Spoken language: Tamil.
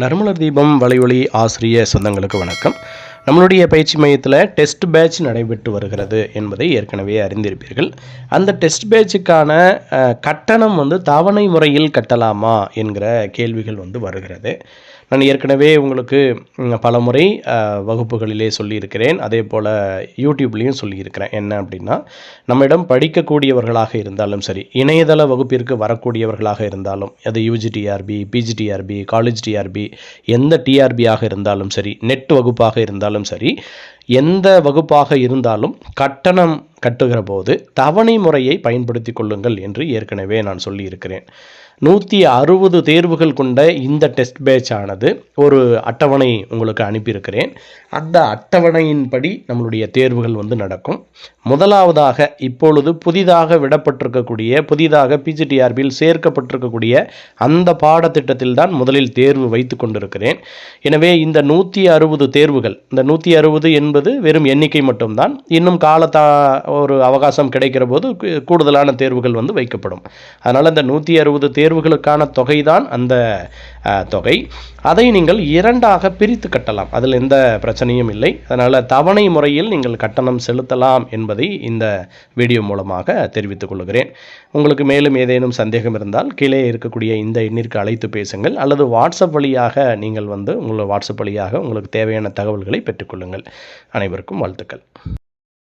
நறுமலர் தீபம் வலையொலி ஆசிரிய சொந்தங்களுக்கு வணக்கம். நம்மளுடைய பயிற்சி மையத்தில் டெஸ்ட் பேட்ச் நடைபெற்று வருகிறது என்பதை ஏற்கனவே அறிந்திருப்பீர்கள். அந்த டெஸ்ட் பேட்சுக்கான கட்டணம் வந்து தவணை முறையில் கட்டலாமா என்கிற கேள்விகள் வந்து வருகிறது. நான் ஏற்கனவே உங்களுக்கு பல முறை வகுப்புகளிலே சொல்லியிருக்கிறேன். அதே போல் யூடியூப்லேயும் சொல்லியிருக்கிறேன். என்ன அப்படின்னா நம்மிடம் படிக்கக்கூடியவர்களாக இருந்தாலும் சரி இணையதள வகுப்பிற்கு வரக்கூடியவர்களாக இருந்தாலும் அது யூஜிடிஆர்பி பிஜிடிஆர்பி காலேஜ் டிஆர்பி எந்த டிஆர்பியாக இருந்தாலும் சரி நெட் வகுப்பாக இருந்தாலும் சரி எந்த வகுப்பாக இருந்தாலும் கட்டணம் கட்டுகிற போது தவணை முறையை பயன்படுத்தி கொள்ளுங்கள் என்று ஏற்கனவே நான் சொல்லியிருக்கிறேன். நூற்றி அறுபது தேர்வுகள் கொண்ட இந்த டெஸ்ட் பேட்ச் ஆனது ஒரு அட்டவணை உங்களுக்கு அனுப்பியிருக்கிறேன். அந்த அட்டவணையின்படி நம்மளுடைய தேர்வுகள் வந்து நடக்கும். முதலாவதாக இப்பொழுது புதிதாக விடப்பட்டிருக்கக்கூடிய புதிதாக பிஜிடிஆர்பியில் சேர்க்கப்பட்டிருக்கக்கூடிய அந்த பாடத்திட்டத்தில் தான் முதலில் தேர்வு வைத்து கொண்டிருக்கிறேன். எனவே இந்த நூற்றி அறுபது தேர்வுகள் இந்த நூற்றி அறுபது என்பது வெறும் எண்ணிக்கை மட்டும்தான். இன்னும் காலத்தா ஒரு அவகாசம் கிடைக்கிற போது கூடுதலான தேர்வுகள் வந்து வைக்கப்படும். அதனால் இந்த நூற்றி அறுபது தேர்வுகளுக்கான தொகை தான் அந்த தொகை. அதை நீங்கள் இரண்டாக பிரித்து கட்டலாம். அதில் எந்த பிரச்சனையும் இல்லை. அதனால் தவணை முறையில் நீங்கள் கட்டணம் செலுத்தலாம் என்பதை இந்த வீடியோ மூலமாக தெரிவித்துக் கொள்கிறேன். உங்களுக்கு மேலும் ஏதேனும் சந்தேகம் இருந்தால் கீழே இருக்கக்கூடிய இந்த எண்ணிற்கு அழைத்து பேசுங்கள். அல்லது வாட்ஸ்அப் வழியாக நீங்கள் வந்து உங்கள் வாட்ஸ்அப் வழியாக உங்களுக்கு தேவையான தகவல்களை பெற்றுக்கொள்ளுங்கள் அனைவருக்கும் வாழ்த்துக்கள்.